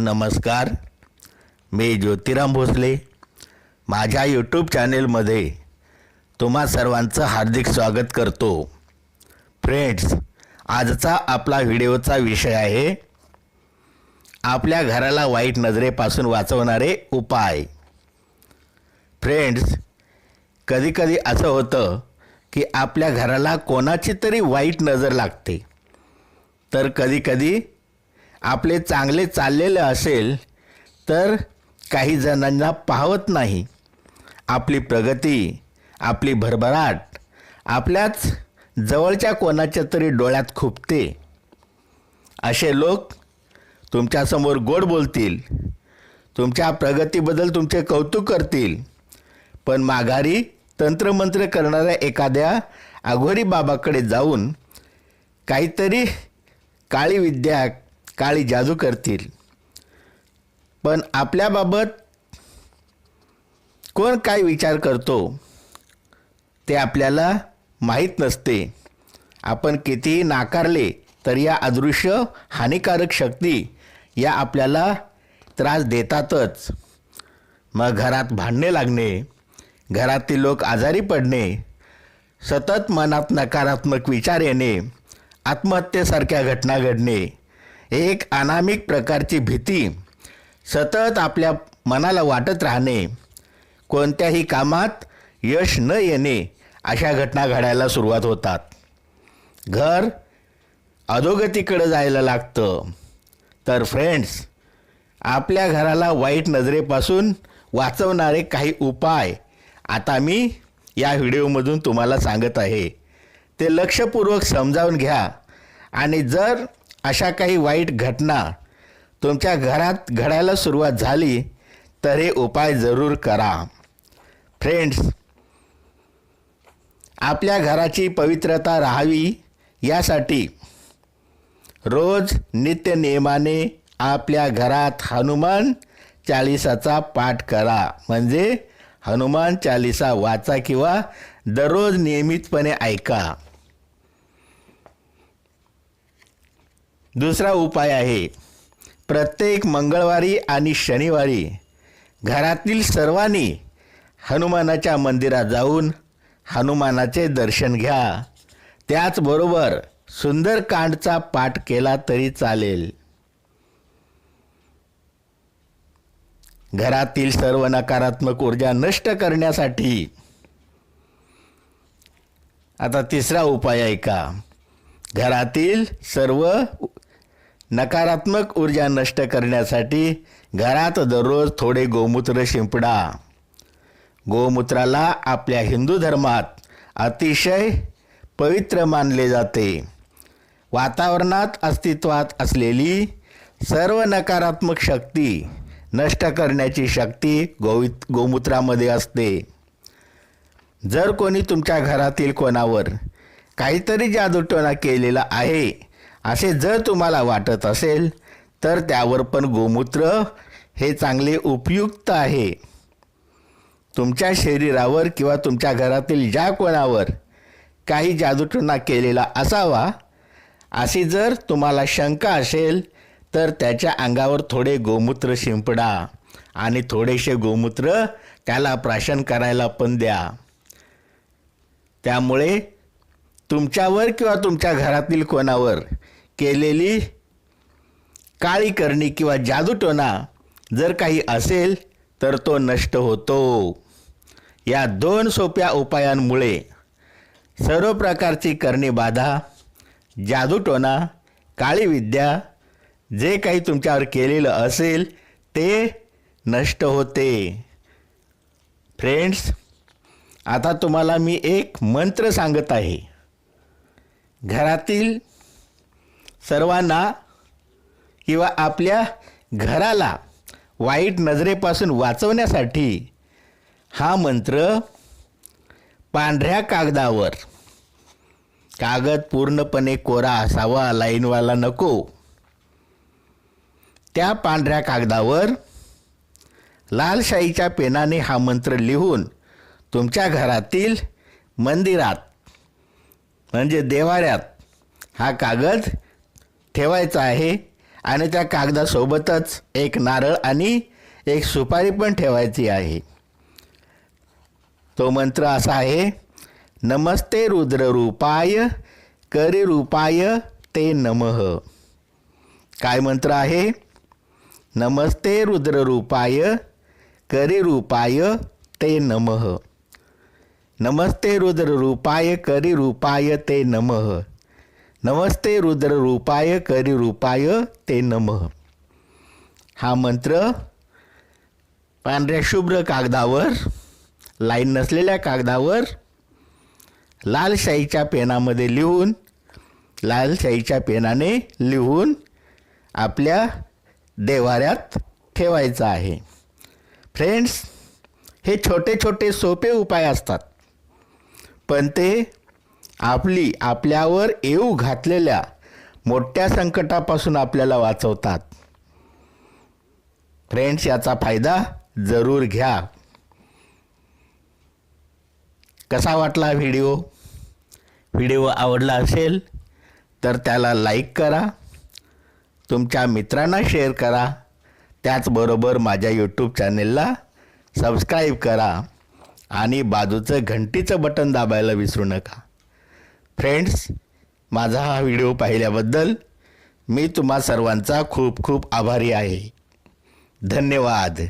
नमस्कार मी ज्योतिराम भोसले. माझ्या यूट्यूब चॅनेलमध्ये तुम्हा सर्वांचं हार्दिक स्वागत करतो. फ्रेंड्स आजचा आपला व्हिडिओचा विषय आहे आपल्या घराला वाईट नजरेपासून वाचवणारे उपाय. फ्रेंड्स कधीकधी असं होतं की आपल्या घराला कोणाची तरी वाईट नजर लागते. तर कधीकधी आपले चांगले चाललेलं असेल तर काही जणांना पाहत नाही. आपली प्रगती आपली भरभराट आपल्याच जवळच्या कोणाच्या तरी डोळ्यात खुपते. असे लोक तुमच्यासमोर गोड बोलतील. तुमच्या प्रगतीबद्दल तुमचे कौतुक करतील. पण माघारी तंत्रमंत्र करणाऱ्या एखाद्या अघोरी बाबाकडे जाऊन काहीतरी काळी विद्या काळी जादू करतील. पण आपल्याबाबत कोण काय विचार करतो ते आपल्याला माहीत नसते. आपण कितीही नाकारले तर या अदृश्य हानिकारक शक्ती या आपल्याला त्रास देतातच. मग घरात भांडणे लागणे घरातील लोक आजारी पडणे सतत मनात नकारात्मक विचार येणे आत्महत्येसारख्या घटना घडणे एक अनामिक प्रकारची भीती सतत आपल्या मनाला वाटत राहणे कोणत्याही कामात यश न येणे अशा घटना घडायला सुरुवात होतात. घर अधोगतीकडं जायला लागतं. तर फ्रेंड्स आपल्या घराला वाईट नजरेपासून वाचवणारे काही उपाय आता मी या व्हिडिओमधून तुम्हाला सांगत आहे. ते लक्षपूर्वक समजावून घ्या आणि जर अशा काही वाईट घटना तुमच्या घरात घडायला सुरुवात झाली तर हे उपाय जरूर करा. फ्रेंड्स आपल्या घराची पवित्रता राहावी यासाठी रोज नित्य नियमाने आपल्या घरात हनुमान चालिसाचा पाठ करा. म्हणजे हनुमान चालिसा वाचा किंवा दररोज नियमितपणे ऐका. दुसरा उपाय आहे प्रत्येक मंगळवारी आणि शनिवारी घरातील सर्वांनी हनुमानाच्या मंदिरात जाऊन हनुमानाचे दर्शन घ्या. त्याचबरोबर सुंदरकांडचा पाठ केला तरी चालेल. घरातील सर्व नकारात्मक ऊर्जा नष्ट करण्यासाठी आता तिसरा उपाय आहे का? घरातील सर्व नकारात्मक ऊर्जा नष्ट करण्यासाठी घरात दररोज थोडे गोमूत्र शिंपडा. गोमूत्राला आपल्या हिंदू धर्मात अतिशय पवित्र मानले जाते. वातावरणात अस्तित्वात असलेली सर्व नकारात्मक शक्ती नष्ट करण्याची शक्ती गोवित गोमूत्रामध्ये असते. जर कोणी तुमच्या घरातील कोणावर काहीतरी जादूटोणा केलेला आहे असे जर तुम्हाला वाटत असेल तर त्यावर पण गोमूत्र हे चांगले उपयुक्त आहे. तुमच्या शरीरावर किंवा तुमच्या घरातील ज्या कोणावर काही जादूटोणा केलेला असावा अशी जर तुम्हाला शंका असेल तर त्याच्या अंगावर थोडे गोमूत्र शिंपडा आणि थोडेसे गोमूत्र त्याला प्राशन करायला पण द्या. त्यामुळे तुमच्यावर किंवा तुमच्या घरातील कोणावर केलेली काळी करणी किंवा जादूटोणा जर काही असेल तर तो नष्ट होतो. या दोन सोप्या उपायांमुळे सर्व प्रकारची करणी बाधा जादूटोणा काळी विद्या जे काही तुमच्यावर केलेलं असेल ते नष्ट होते. फ्रेंड्स आता तुम्हाला मी एक मंत्र सांगत आहे. घरातील सर्वांना किंवा आपल्या घराला वाईट नजरेपासून वाचवण्यासाठी हा मंत्र पांढऱ्या कागदावर कागद पूर्णपणे कोरा असावा लाईनवाला नको. त्या पांढऱ्या कागदावर लालशाहीच्या पेनाने हा मंत्र लिहून तुमच्या घरातील मंदिरात म्हणजे देवाऱ्यात हा कागद ठेवायचा आहे आणि त्या कागदासोबतच एक नारळ आणि एक सुपारी पण ठेवायची आहे. तो मंत्र असा आहे नमस्ते रुद्ररूपाय करिरूपाय ते नमः. काय मंत्र आहे? नमस्ते रुद्ररूपाय करिरूपाय ते नमः. नमस्ते रुद्ररूपाय करिरूपाय ते नमः। नमस्ते रुद्ररूपाय करिरूपाय ते नमः। हा मंत्र पांढऱ्या शुभ्र कागदावर लाईन नसलेल्या कागदावर लाल शाईच्या पेनामध्ये लिहून लाल शाईच्या पेनाने लिहून आपल्या देवाऱ्यात ठेवायचं आहे. फ्रेंड्स हे छोटे छोटे सोपे उपाय असतात. पण ते आपली आपल्यावर येऊ घातलेल्या मोठ्या संकटापासून आपल्याला वाचवतात. फ्रेंड्स याचा फायदा जरूर घ्या. कसा वाटला व्हिडिओ? व्हिडिओ आवडला असेल तर त्याला लाईक करा. तुमच्या मित्रांना शेअर करा. त्याचबरोबर माझ्या यूट्यूब चॅनेलला सबस्क्राईब करा. आणि बाजूचं घंटीचं बटन दाबायला विसरू नका. फ्रेंड्स माझा हा व्हिडिओ पाहिल्याबद्दल मी तुम्हा सर्वांचा खूप खूप आभारी आहे. धन्यवाद.